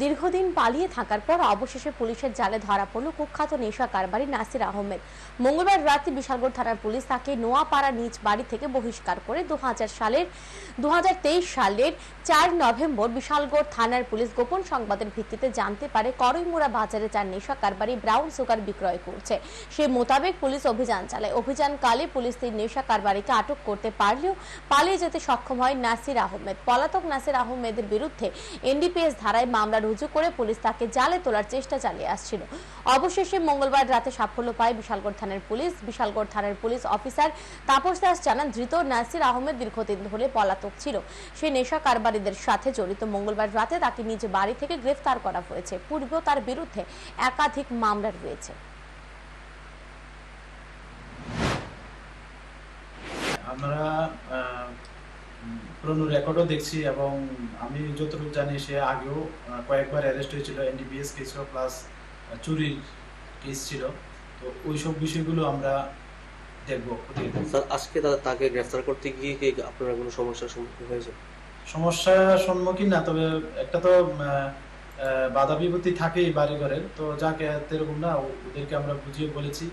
দীর্ঘদিন পালিয়ে থাকার পর অবশেষে পুলিশের জালে ধরা পড়ল কুখ্যাত নেশা কারবারি নাসির আহমেদ। মঙ্গলবার রাতে বিশালগড় থানার পুলিশ তাকে নোয়াপাড়া নিজ বাড়ি থেকে বহিষ্কার করে দু সালের দু সালের চার নভেম্বর বিশালগড় থানার পুলিশ গোপন সংবাদের ভিত্তিতে জানতে পারে করইমুড়া বাজারে চার নেশা কারবারি ব্রাউন সুগার বিক্রয় করছে। সে মোতাবেক পুলিশ অভিযান চালায়। অভিযানকালে পুলিশ তিন নেশা কারবারিকে আটক করতে পারলেও পালিয়ে যেতে সক্ষম হয় নাসির আহমেদ। পলাতক নাসির আহমেদের বিরুদ্ধে এনডিপিএস ধারায় মামলা রুজু করে পুলিশ তাকে জালে তোলার চেষ্টা চালিয়ে আসছিল। অবশেষে মঙ্গলবার রাতে সাফল্য পায় বিশালগড় থানার পুলিশ। বিশালগড় থানার পুলিশ অফিসার তাপস দাস জানান, ধৃত নাসির আহমেদ দীর্ঘদিন ধরে পলাতক ছিল। সে নেশা কারবারিদের সাথে জড়িত। মঙ্গলবার রাতে তাকে নিজ বাড়ি থেকে গ্রেফতার করা হয়েছে। পূর্বেও তার বিরুদ্ধে একাধিক মামলা রয়েছে। আমরা পুরনো রেকর্ডও দেখছি এবং আমি যতটুকু জানি সে আগেও কয়েকবার অ্যারেস্ট হয়েছিল এনডিপিএস কেস প্লাস চুরির কেস ছিল। তো ওই সব বিষয়গুলো আমরা দেখব। স্যার আজকে তাকে গ্রেফতার করতে গিয়ে কি আপনারা কোনো সমস্যার সম্মুখীন হয়েছে? সমস্যার সম্মুখীন না তবে একটা তো বাধা বিপত্তি থাকেই বাড়ি ঘরের তো যাকে এরকম না ওদেরকে আমরা বুঝিয়ে বলেছি।